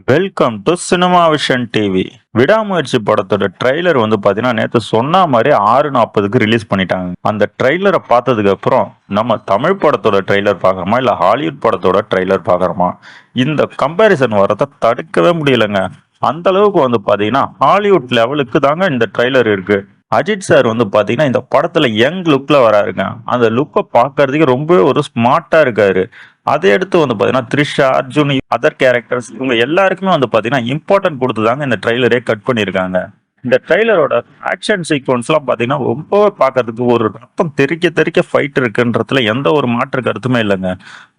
Welcome to cinema vision TV Vidaamuyarchi படத்தோட trailer வந்து பார்த்தீங்கன்னா நேற்று சொன்ன மாதிரி ஆறு நாற்பதுக்கு ரிலீஸ் பண்ணிட்டாங்க. அந்த ட்ரெய்லரை பார்த்ததுக்கு அப்புறம் நம்ம தமிழ் படத்தோட ட்ரெய்லர் பார்க்குறோமா இல்லை ஹாலிவுட் படத்தோட ட்ரெய்லர் பார்க்குறோமா? இந்த கம்பேரிசன் வரத தடுக்கவே முடியலங்க. அந்த அளவுக்கு வந்து பார்த்தீங்கன்னா ஹாலிவுட் லெவலுக்கு தாங்க இந்த ட்ரெய்லர் இருக்குது அஜித் சார் வந்து பார்த்தீங்கன்னா இந்த படத்தில் யங் லுக்கில் வராருங்க. அந்த லுக்கை பார்க்கறதுக்கு ரொம்ப ஒரு ஸ்மார்ட்டாக இருக்காரு. அதை அடுத்து வந்து பார்த்தீங்கன்னா த்ரிஷா அர்ஜுன் அதர் கேரக்டர்ஸ் இவங்க எல்லாருக்குமே வந்து பாத்தீங்கன்னா இம்பார்ட்டன்ட் கொடுத்துதாங்க இந்த ட்ரெய்லரே கட் பண்ணியிருக்காங்க இந்த ட்ரைலரோட ஆக்ஷன் சீக்வன்ஸ்லாம் பார்த்தீங்கன்னா ரொம்பவே பார்க்கறதுக்கு ஒரு ரத்தம் தெறிக்க தெறிக்க ஃபைட் இருக்குன்றதுல எந்த ஒரு மாற்று கருத்துமே இல்லைங்க.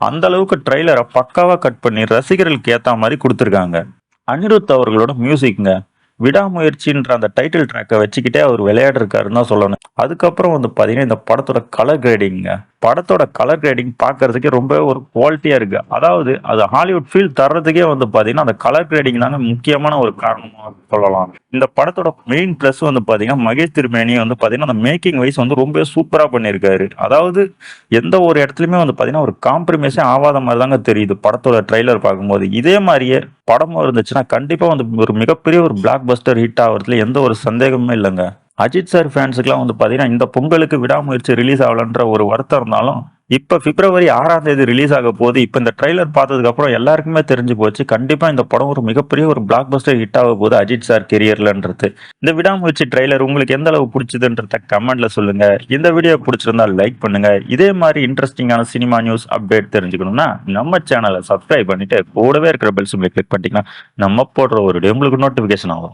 அந்த அளவுக்கு ட்ரெய்லரை பக்காவாக கட் பண்ணி ரசிகர்களுக்கு ஏற்ற மாதிரி கொடுத்துருக்காங்க. அனிருத் அவர்களோட மியூசிக்ங்க விடாமுயற்சின்ற அந்த டைட்டில் ட்ராக்கை வச்சுக்கிட்டே அவர் விளையாடுறாருன்னு தான் சொல்லணும். அதுக்கப்புறம் வந்து பார்த்தீங்கன்னா இந்த படத்தோட கலர் கிரேடிங்க படத்தோட கலர் கிரேடிங் பார்க்கறதுக்கே ரொம்ப ஒரு குவாலிட்டியாக இருக்குது அதாவது அது ஹாலிவுட் ஃபீல் தர்றதுக்கே வந்து பார்த்தீங்கன்னா அந்த கலர் கிரேடிங் தாங்க முக்கியமான ஒரு காரணமாக சொல்லலாம் இந்த படத்தோட மெயின் ப்ளஸ் வந்து பார்த்தீங்கன்னா மகேஷ் திருமேனி வந்து பார்த்தீங்கன்னா அந்த மேக்கிங் வைஸ் வந்து ரொம்ப சூப்பராக பண்ணியிருக்காரு. அதாவது எந்த ஒரு இடத்துலையுமே வந்து பார்த்தீங்கன்னா ஒரு காம்ப்ரமைஸே ஆகாத மாதிரி தாங்க தெரியுது படத்தோட ட்ரைலர் பார்க்கும்போது. இதே மாதிரியே படமும் இருந்துச்சுன்னா கண்டிப்பாக வந்து ஒரு மிகப்பெரிய ஒரு பிளாக் பஸ்டர் ஹிட் ஆகிறதுல எந்த ஒரு சந்தேகமுமே இல்லைங்க. அஜித் சார் ஃபேன்ஸுக்குலாம் வந்து பார்த்தீங்கன்னா இந்த பொங்கலுக்கு விடாமுயற்சி ரிலீஸ் ஆகலன்ற ஒரு வருத்தம் இருந்தாலும் இப்போ பிப்ரவரி ஆறாம் தேதி ரிலீஸ் ஆக போகுது இப்போ இந்த ட்ரைலர் பார்த்ததுக்கப்புறம் எல்லாருக்குமே தெரிஞ்சு போச்சு. கண்டிப்பாக இந்த படம் ஒரு மிகப்பெரிய ஒரு பிளாக் பஸ்டர் ஹிட் ஆக போகுது அஜித் சார் கெரியர்லன்றது இந்த விடாமுயற்சி ட்ரைலர் உங்களுக்கு எந்த அளவு பிடிச்சதுன்றத கமெண்ட்ல சொல்லுங்க. இந்த வீடியோ பிடிச்சிருந்தா லைக் பண்ணுங்க. இதே மாதிரி இன்ட்ரெஸ்டிங்கான சினிமா நியூஸ் அப்டேட் தெரிஞ்சுக்கணும்னா நம்ம சேனலை சப்ஸ்கிரைப் பண்ணிட்டு கூடவே இருக்கிற பெல் சிம்பிளை கிளிக் பண்ணிட்டீங்கன்னா நம்ம போடுற ஒரு வீடியோ உங்களுக்கு நோட்டிஃபிகேஷன் ஆகும்.